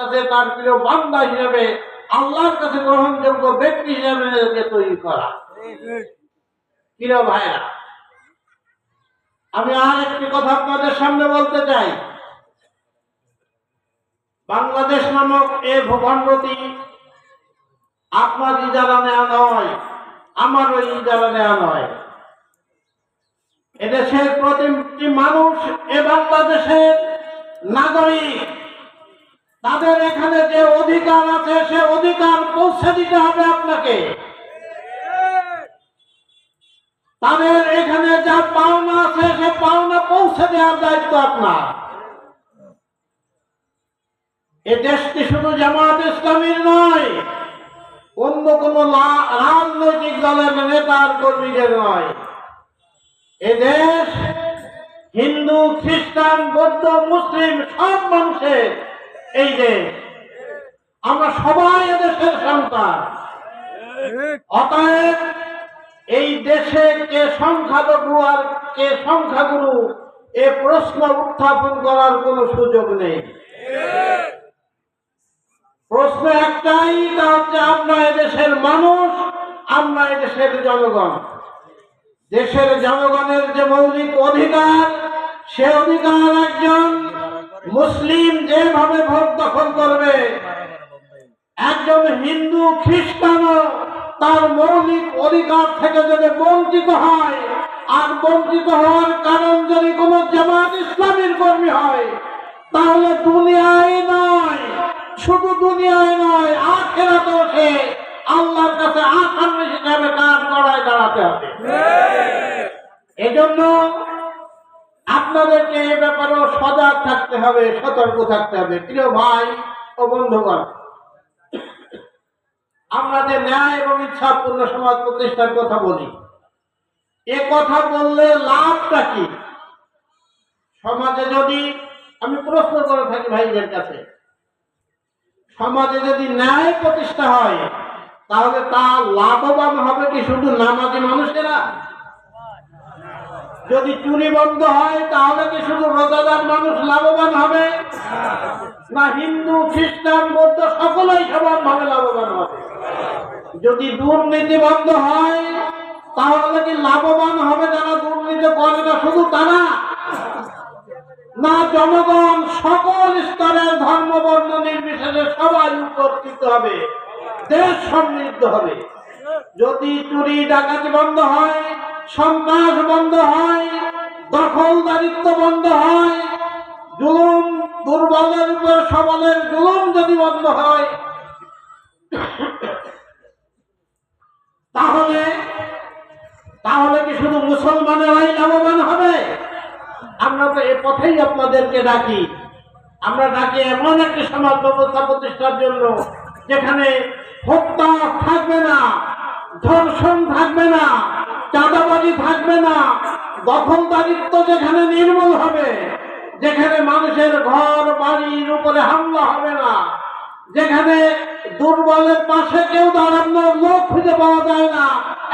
কাছে তার প্রিয় বান্দা হিসেবে, আল্লাহর কাছে গ্রহণযোগ্য ব্যক্তি হিসেবে নিজেকে তৈরি করা। প্রিয় ভাইরা, আমি আর একটি কথা আপনাদের সামনে বলতে চাই। বাংলাদেশ নামক এ ভূখণ্ডটি আপনার ইজারা নেওয়া নয় আমার ওই ইজারা নেওয়া নয়। এদেশের প্রতিটি মানুষ এ বাংলাদেশের নাগরিক। তাদের এখানে যে অধিকার আছে, সে অধিকার পৌঁছে দিতে হবে আপনাকে। তাদের এখানে যা পাওনা আছে, সে পাওনা পৌঁছে দেওয়ার দায়িত্ব আপনার। এ দেশটি শুধু জামাত ইসলামীর নয়, অন্য কোন রাজনৈতিক দলের নেতার কর্মীদের নয়। এ দেশ হিন্দু, খ্রিস্টান, বৌদ্ধ, মুসলিম, সব মানুষের এই দেশ আমরা সবাই এদেশের সন্তান। অতএব এই দেশে কে সংখ্যালঘু আর কে সংখ্যাগুরু, এ প্রশ্ন উত্থাপন করার কোনো সুযোগ নেই। প্রশ্ন একটাই, তা হচ্ছে আমরা এদেশের মানুষ, আমরা এদেশের জনগণ। দেশের জনগণের যে মৌলিক অধিকার, সে অধিকার একজন মুসলিম যেভাবে ভোট দখল করবে একজন হিন্দু খ্রিস্টানও তার মৌলিক অধিকার থেকে যদি বঞ্চিত হয় আর বঞ্চিত হওয়ার কারণ যদি কোনো জামাত ইসলামীর কর্মী হয় তাহলে দুনিয়ায় নয় শুধু দুনিয়ায় নয় আখেরাতেও সে আল্লাহর কাছে আসামি হিসাবে কাজ করায় দাঁড়াতে হবে। এজন্য আপনাদেরকে এ ব্যাপারেও সজাগ থাকতে হবে, সতর্ক থাকতে হবে। প্রিয় ভাই ও বন্ধুগণ, আমরা যে ন্যায় এবং ইচ্ছাপূর্ণ সমাজ প্রতিষ্ঠার কথা বলি, এ কথা বললে লাভটা কি? সমাজে যদি, আমি প্রশ্ন করে থাকি ভাইদের কাছে, সমাজে যদি ন্যায় প্রতিষ্ঠা হয়, তাহলে তা লাভবান হবে কি শুধু নামাজি মানুষেরা? যদি চুরি বন্ধ হয়, তাহলে কি শুধু রোজাদার মানুষ লাভবান হবে? না হিন্দু, খ্রিস্টান, বৌদ্ধ সকলেই সমানভাবে লাভবান হবে। যদি দুর্নীতি বন্ধ হয়, তাহলে কি লাভবান হবে যারা দুর্নীতি করে না শুধু তারা? না জনগণ, সকল স্তরের ধর্ম, বর্ণ নির্বিশেষে সবাই উপকৃত হবে। দেশ সমৃদ্ধ হবে। যদি চুরি, ডাকাতি বন্ধ হয় সন্ত্রাস বন্ধ হয় দখলদারিত্ব বন্ধ হয়, জুলুম দুর্বলের উপর সবলের জুলুম যদি বন্ধ হয়, তাহলে তাহলে কি শুধু মুসলমানেরাই লাভবান হবে? আমরা তো এ পথেই আপনাদেরকে ডাকি। আমরা ডাকি এমন একটি সমাজ ব্যবস্থা প্রতিষ্ঠার জন্য, যেখানে হত্যা থাকবে না, ধর্ষণ থাকবে না চাঁদাবাজি থাকবে না। দখল দখলদারিত্ব যেখানে নির্মূল হবে যেখানে মানুষের ঘর বাড়ির উপরে হামলা হবে না যেখানে দুর্বলের পাশে কেউ দাঁড়ানোর লোক খুঁজে পাওয়া যায় না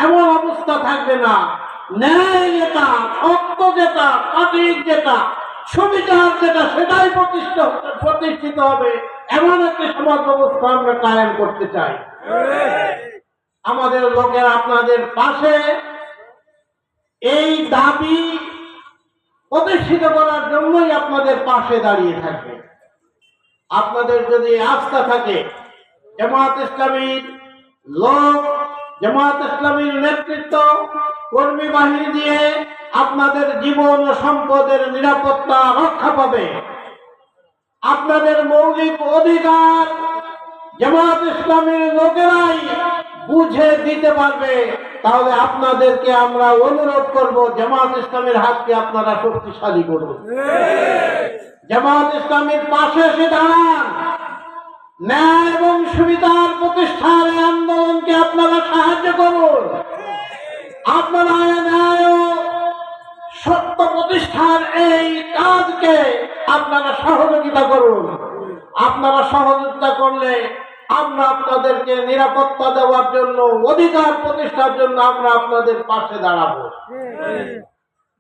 এমন অবস্থা থাকবে না। ন্যায় যেটা সত্য যেটা সঠিক যেটা সুবিচার যেটা সেটাই প্রতিষ্ঠিত প্রতিষ্ঠিত হবে। এমন একটি সমাজ ব্যবস্থা আমরা কায়েম করতে চাই। আমাদের লোকের আপনাদের পাশে এই দাবি প্রতিষ্ঠিত করার জন্যই আপনাদের পাশে দাঁড়িয়ে থাকবে। আপনাদের যদি আস্থা থাকে, জামাত ইসলামীর লোক, জামাত ইসলামীর নেতৃত্ব, কর্মী বাহিনী দিয়ে আপনাদের জীবন ও সম্পদের নিরাপত্তা রক্ষা পাবে। আপনাদের মৌলিক অধিকার জামাত ইসলামীর লোকেরাই বুঝে দিতে পারবে। তাহলে আপনাদেরকে আমরা অনুরোধ করব, জামাত ইসলামের হাতকে আপনারা শক্তিশালী করুন। জামাত ইসলামের পাশে এসে দাঁড়ান। ন্যায় এবং সুবিধার প্রতিষ্ঠার আন্দোলনকে আপনারা সাহায্য করুন। আপনারা ন্যায় সত্য প্রতিষ্ঠার এই কাজকে আপনারা সহযোগিতা করুন। আপনারা সহযোগিতা করলে আমরা আপনাদেরকে নিরাপত্তা দেওয়ার জন্য, অধিকার প্রতিষ্ঠার জন্য আমরা আপনাদের পাশে দাঁড়াবো।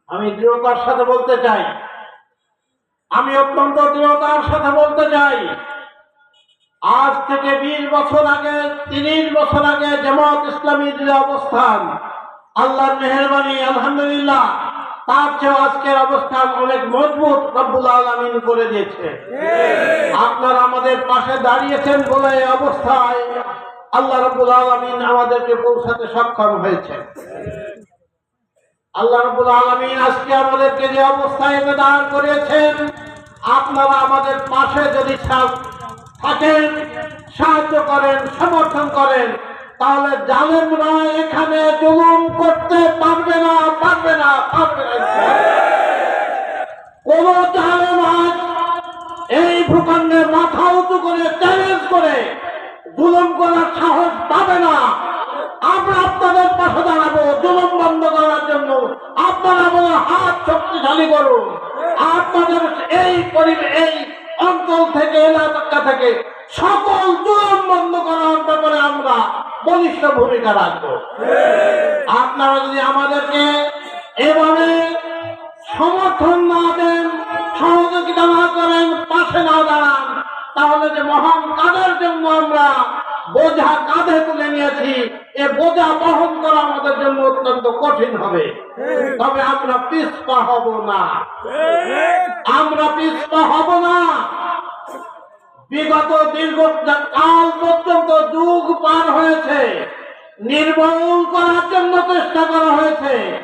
আমি দৃঢ়তার সাথে বলতে চাই। আমি অত্যন্ত দৃঢ়তার সাথে বলতে চাই, আজ থেকে বিশ বছর আগে, তিরিশ বছর আগে, জামাত ইসলামীর যে অবস্থান, আল্লাহর মেহরবানি, আলহামদুলিল্লাহ তার চেয়ে আজকের অবস্থান অনেক মজবুত রব্বুল আলমিন করে দিয়েছে। আপনারা আমাদের পাশে দাঁড়িয়েছেন বলে এই অবস্থায় আল্লাহ রব্বুল আলমিন আমাদেরকে পৌঁছাতে সক্ষম হয়েছে আল্লাহ রব্বুল আলমিন আজকে আমাদেরকে যে অবস্থায় এনে দাঁড় করেছেন আপনারা আমাদের পাশে যদি থাকেন সাহায্য করেন সমর্থন করেন তাহলে জালেমরা এখানে জুলুম করতে পারবে না না কোন জালেম এই ভূখণ্ডে মাথা উঁচু করে চ্যালেঞ্জ করে জুলুম করার সাহস পাবে না আমরা আপনাদের পাশে দাঁড়াবো জুলুম বন্ধ করার জন্য আপনারা আমাদের হাত শক্তিশালী করুন আপনাদের এই এই অঞ্চল থেকে এলাকা থেকে সকল জুলুম বন্ধ করার ব্যাপারে আমরা বলিষ্ঠ ভূমিকা রাখব আপনারা যদি আমাদেরকে এভাবে সমর্থন না দেন, সহযোগিতা না করেন, পাশে না দাঁড়ান, তাহলে যে মহান কাজের জন্য আমরা বোঝা কাঁধে তুলে নিয়েছি, এ বোঝা বহন করা আমাদের জন্য অত্যন্ত কঠিন হবে। তবে আমরা পিছপা হব না। আমরা পিছপা হব না। বিগত দীর্ঘ কাল পর্যন্ত যুগ পার হয়েছে। নির্মূল করার জন্য চেষ্টা করা হয়েছে।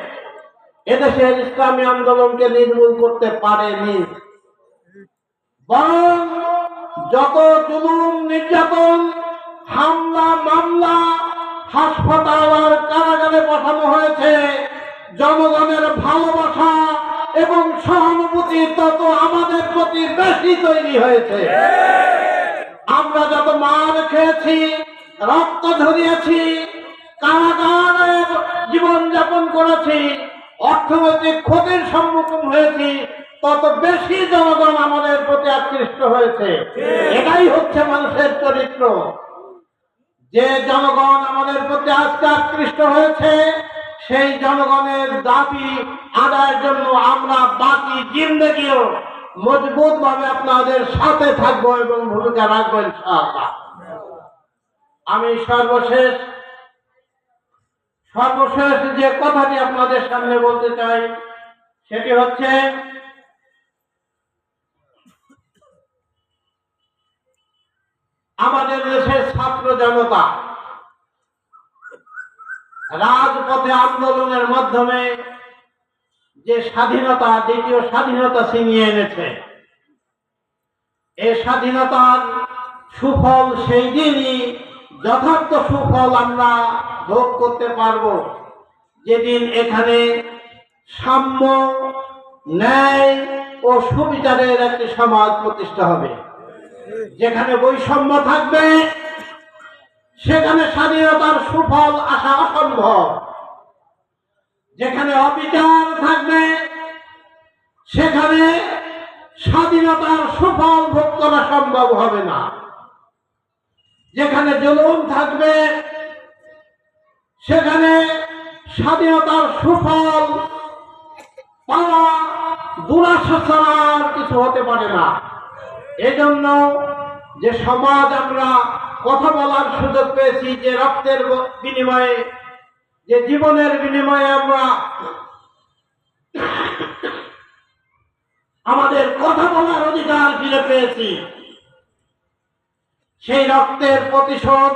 এদেশের ইসলামী আন্দোলনকে নির্মূল করতে পারেনি। যত জুলুম, নির্যাতন, হামলা, মামলা, হাসপাতাল আর কারাগারে পাঠানো হয়েছে, জনগণের ভালোবাসা এবং সহানুভূতি তত আমাদের প্রতি বেশি তৈরি হয়েছে। আমরা যত মার খেয়েছি, রক্ত ঝরিয়েছি কারাগারে জীবনযাপন করেছি অর্থনৈতিক ক্ষতির সম্মুখীন হয়েছি তত বেশি জনগণ আমাদের প্রতি আকৃষ্ট হয়েছে। এটাই হচ্ছে মানুষের চরিত্র। যে জনগণ আমাদের প্রতি আজকে আকৃষ্ট হয়েছে সেই জনগণের দাবি আদায়ের জন্য আমরা বাকি জিন্দগিও মজবুত ভাবে আপনাদের সাথে থাকব এবং ভূমিকা রাখব ইনশাআল্লাহ। আমি সর্বশেষ সর্বশেষ যে কথাটি আপনাদের সামনে বলতে চাই, সেটি হচ্ছে, আমাদের দেশের ছাত্র জনতা রাজপথে আন্দোলনের মাধ্যমে যে স্বাধীনতা, দ্বিতীয় স্বাধীনতা ছিনিয়ে এনেছে এই স্বাধীনতার সুফল সেই দিনই যথার্থ সুফল আমরা ভোগ করতে পারব। যেদিন এখানে সাম্য, ন্যায় ও সুবিচারের একটি সমাজ প্রতিষ্ঠা হবে। যেখানে বৈষম্য থাকবে, সেখানে স্বাধীনতার সুফল আসা অসম্ভব। যেখানে অবিচার থাকবে, সেখানে স্বাধীনতার সুফল ভোগ করা সম্ভব হবে না। যেখানে জুলুম থাকবে, সেখানে স্বাধীনতার সুফল পাওয়া দুরাশা কিছু হতে পারে না। এজন্য যে সমাজ আমরা কথা বলার সুযোগ পেয়েছি, যে রক্তের বিনিময়ে, যে জীবনের বিনিময়ে আমরা আমাদের কথা বলার অধিকার ফিরে পেয়েছি। সেই রক্তের প্রতিশোধ,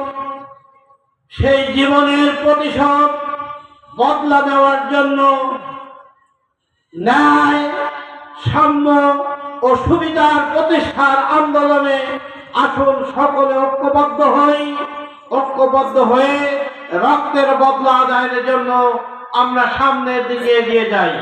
সেই জীবনের প্রতিশোধ বদলা দেওয়ার জন্য ন্যায়, সাম্য ও সুবিধার প্রতিষ্ঠার আন্দোলনে আসুন সকলে ঐক্যবদ্ধ হই। ঐক্যবদ্ধ হয়ে রক্তের বদলা আদায়ের জন্য আমরা সামনের দিকে এগিয়ে যাই।